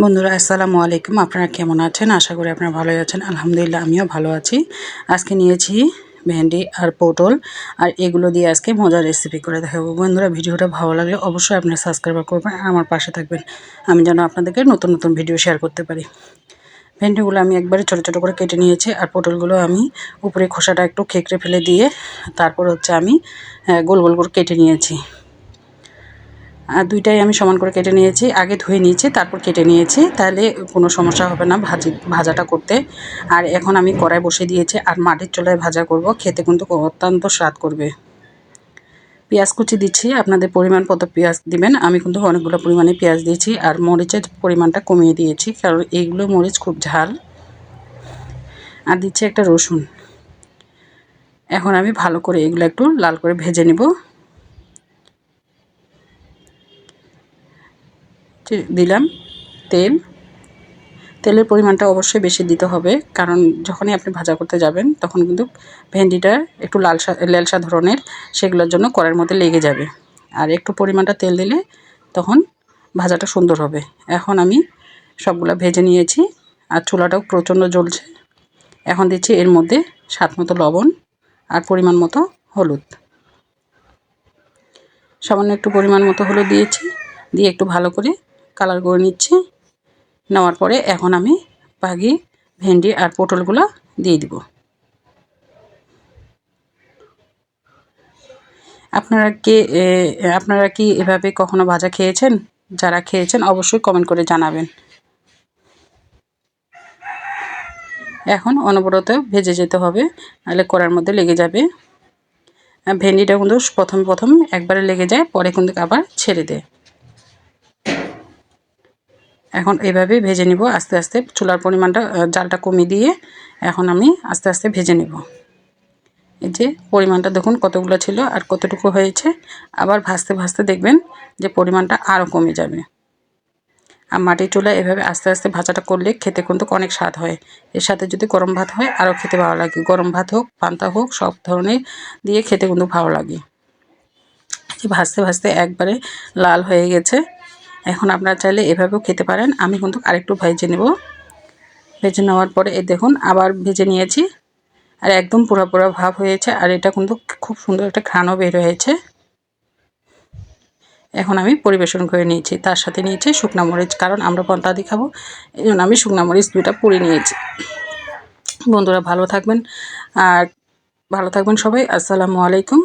বন্ধুরা, আসসালামু আলাইকুম। আপনারা কেমন আছেন? আশা করি আপনারা ভালোই আছেন। আলহামদুলিল্লাহ, আমিও ভালো আছি। আজকে নিয়েছি ভেন্ডি আর পটল, আর এগুলো দিয়ে আজকে মজার রেসিপি করে দেখাবো। বন্ধুরা, ভিডিওটা ভালো লাগলে অবশ্যই আপনারা সাবস্ক্রাইব করবেন আর আমার পাশে থাকবেন। আমি যেন আপনাদেরকে নতুন নতুন ভিডিও শেয়ার করতে পারি। ভেন্ডিগুলো আমি একবারে ছোটো ছোটো করে কেটে নিয়েছি, আর পটলগুলো আমি উপরে খোসাটা একটু খেকড়ে ফেলে দিয়ে, তারপর হচ্ছে আমি গোল গোল করে কেটে নিয়েছি। দুইটাই আমি সমান করে কেটে নিয়েছি। আগে ধুয়ে নিয়েছি, তারপর কেটে নিয়েছি। তাহলে কোনো সমস্যা হবে না ভাজি, ভাজাটা করতে। আর এখন আমি কড়াই বসে দিয়েছি আর মাটির চুলায় ভাজা করব। খেতে কিন্তু অত্যন্ত স্বাদ করবে। পেঁয়াজ কুচি দিচ্ছি। আপনাদের পরিমাণ কত পেঁয়াজ দিবেন। আমি কিন্তু অনেকগুলো পরিমাণে পেঁয়াজ দিয়েছি আর মরিচের পরিমাণটা কমিয়ে দিয়েছি, কারণ এইগুলো মরিচ খুব ঝাল। আর দিচ্ছি একটা রসুন। এখন আমি ভালো করে এগুলো একটু লাল করে ভেজে নেব। দিলাম? তেল। তেলের পরিমাণটা অবশ্যই বেশি দিতে হবে, কারণ যখনই আপনি ভাজা করতে যাবেন, তখন কিন্তু ভেন্ডিটা একটু লালসা লালসা ধরনের, সেগুলোর জন্য কড়াইয়ের মধ্যে লেগে যাবে। আর একটু পরিমাণটা তেল দিলে তখন ভাজাটা সুন্দর হবে। এখন আমি সবগুলো ভেজে নিয়েছি, আর চুলাটাও প্রচণ্ড জ্বলছে। এখন দিচ্ছি এর মধ্যে স্বাদ মতো লবণ আর পরিমাণ মতো হলুদ। সামান্য একটু পরিমাণ মতো হলুদ দিয়েছি, দিয়ে একটু ভালো করে কালার করে নিচ্ছি। নেওয়ার পরে এখন আমি বাগি, ভেন্ডি আর পটলগুলো দিয়ে দিব। আপনারা কে আপনারা কি এভাবে কখনো ভাজা খেয়েছেন? যারা খেয়েছেন অবশ্যই কমেন্ট করে জানাবেন। এখন অনবরত ভেজে যেতে হবে, নাহলে কড়ার মধ্যে লেগে যাবে। ভেন্ডিটা কিন্তু প্রথম প্রথম একবারে লেগে যায়, পরে কিন্তু আবার ছেড়ে দেয়। এখন এভাবেই ভেজে নিব। আস্তে আস্তে চুলার পরিমাণটা জালটা কমিয়ে দিয়ে এখন আমি আস্তে আস্তে ভেজে নেব। এই যে পরিমাণটা দেখুন কতগুলো ছিল আর কতটুকু হয়েছে। আবার ভাজতে ভাজতে দেখবেন যে পরিমাণটা আরও কমে যাবে। আর মাটির চুলায় এভাবে আস্তে আস্তে ভাজাটা করলে খেতে কিন্তু অনেক স্বাদ হয়। এর সাথে যদি গরম ভাত হয় আরও খেতে ভালো লাগে। গরম ভাত হোক, পান্তা হোক, সব ধরনের দিয়ে খেতে কিন্তু ভালো লাগে। ভাজতে ভাজতে একবারে লাল হয়ে গেছে। এখন আপনারা চাইলে এভাবেও খেতে পারেন। আমি কিন্তু আরেকটু ভেজে নেব। ভেজে নেওয়ার পরে এই দেখুন, আবার ভেজে নিয়েছি। আর একদম পুরো ভাব হয়েছে আর এটা কিন্তু খুব সুন্দর একটা ঘ্রাণও বের হয়েছে। এখন আমি পরিবেশন করে নিয়েছি। তার সাথে নিয়েছি শুকনা মরিচ, কারণ আমরা পন্তাদি খাব। এই জন্য আমি শুকনা মরিচ দুইটা পুড়ে নিয়েছি। বন্ধুরা ভালো থাকবেন। আর ভালো থাকবেন সবাই। আসসালামু আলাইকুম।